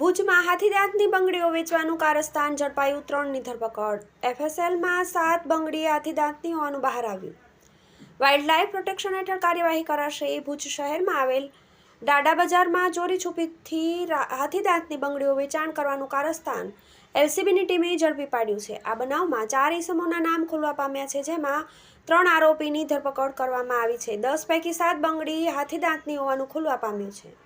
ભુજમાં હાથીદાંતની બંગડીઓ વેચવાનું કારસ્તાન ઝડપાયું ત્રણની ધરપકડ. એફએસએલમાં સાત બંગડી હાથીદાંતની હોવાનું બહાર આવ્યું. વાઇલ્ડ લાઇફ પ્રોટેક્શન હેઠળ કાર્યવાહી કરાશે ભુજ શહેરમાં આવેલ ડાડા બજારમાં ચોરી છુપીથી હાથીદાંતની બંગડીઓ વેચાણ કરવાનું કારસ્તાન એલસીબીની ટીમે ઝડપી પાડ્યું છે. આ બનાવમાં ચાર ઇસમોના નામ ખુલવા પામ્યા છે, જેમાં ત્રણ આરોપીની ધરપકડ કરવામાં આવી છે. દસ પૈકી સાત બંગડી હાથીદાંતની હોવાનું ખુલવા પામ્યું છે.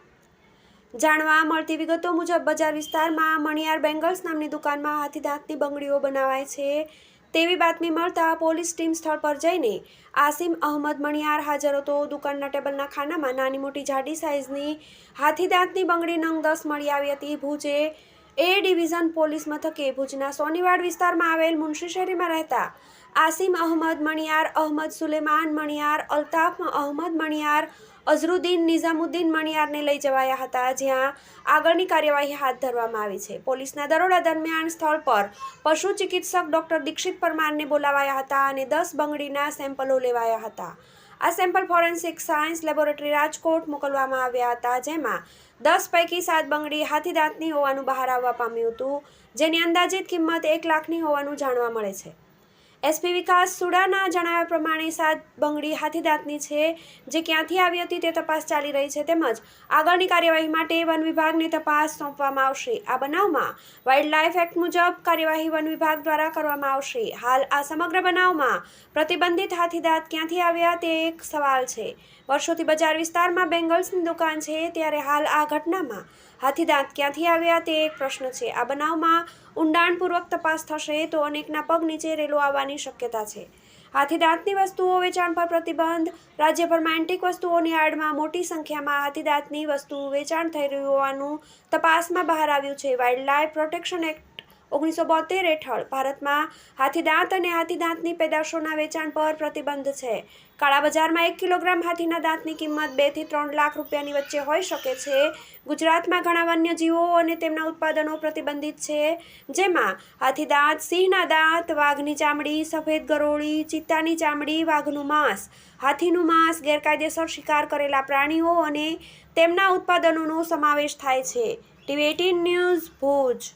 જાણવા મળતી વિગતો મુજબ બજાર વિસ્તારમાં મણિયાર બેંગલ્સ નામની દુકાનમાં હાથીદાંતની બંગડીઓ બનાવાય છે. તેવી બાતમી મળતા પોલીસ ટીમ સ્થળ પર જઈને આસિમ અહમદ મણિયાર હાજર હતો. દુકાનના ટેબલના ખાનામાં નાની મોટી જાડી સાઇઝની હાથીદાંતની બંગડી નંગ દસ મળી આવી હતી. ભુજે એ ડિવિઝન પોલીસ મથકે ભુજના સોનીવાડ વિસ્તારમાં આવેલ મુનશી શેરીમાં રહેતા આસિમ અહમદ મણિયાર, અહમદ સુલેમાન મણિયાર, અલ્તાફ અહમદ મણિયાર, અઝરુદ્દીન નિઝામુદ્દીન મણિયારને લઈ જવાયા હતા, જ્યાં આગળની કાર્યવાહી હાથ ધરવામાં આવી છે. પોલીસના દરોડા દરમિયાન સ્થળ પર પશુ ચિકિત્સક ડોક્ટર દીક્ષિત પરમારને બોલાવાયા હતા અને દસ બંગડીના સેમ્પલો લેવાયા હતા. આ sample forensic science laboratory Rajkot મોકલવામાં આવ્યા હતા, જેમાં દસ પૈકી સાત બંગડી હાથીદાંતની હોવાનું બહાર આવવા પામ્યું હતું, જેની અંદાજિત કિંમત એક લાખની હોવાનું જાણવા મળે છે. એસપી વિકાસ સુડાના જણાવ્યા પ્રમાણે સાત બંગડી હાથીદાંતની છે, જે ક્યાંથી આવી હતી તે તપાસ ચાલી રહી છે તેમજ આગળની કાર્યવાહી માટે વન વિભાગને તપાસ સોંપવામાં આવશે. આ બનાવમાં વાઇલ્ડ લાઇફ એક્ટ મુજબ કાર્યવાહી વન વિભાગ દ્વારા કરવામાં આવશે. હાલ આ સમગ્ર બનાવમાં પ્રતિબંધિત હાથીદાંત ક્યાંથી આવ્યા તે એક સવાલ છે. વર્ષોથી બજાર વિસ્તારમાં બેંગલ્સની દુકાન છે, ત્યારે હાલ આ ઘટનામાં હાથીદાંત ક્યાંથી આવ્યા તે એક પ્રશ્ન છે. આ બનાવમાં ઊંડાણપૂર્વક તપાસ થશે તો અનેકના પગ નીચે રેલો આવવાની શક્યતા છે. હાથીદાંતની વસ્તુઓ વેચાણ પર પ્રતિબંધ, રાજ્યભરમાં એન્ટિક વસ્તુઓની આડમાં મોટી સંખ્યામાં હાથીદાંતની વસ્તુ વેચાણ થઈ રહ્યું હોવાનું તપાસમાં બહાર આવ્યું છે. વાઇલ્ડ લાઇફ પ્રોટેક્શન એક્ટ ઓગણીસો બોતેર હેઠળ ભારતમાં હાથીદાંત અને હાથીદાંતની પેદાશોના વેચાણ પર પ્રતિબંધ છે. કાળા બજારમાં એક કિલોગ્રામ હાથીના દાંતની કિંમત બેથી ત્રણ લાખ રૂપિયાની વચ્ચે હોઈ શકે છે. ગુજરાતમાં ઘણા વન્યજીવો અને તેમના ઉત્પાદનો પ્રતિબંધિત છે. જેમાં હાથીદાંત, સિંહના દાંત, વાઘની ચામડી, સફેદ ગરોળી, ચિત્તાની ચામડી, વાઘનું માંસ, હાથીનું માંસ, ગેરકાયદેસર શિકાર કરેલા પ્રાણીઓ અને તેમના ઉત્પાદનોનો સમાવેશ થાય છે. TV eighteen news Bhuj.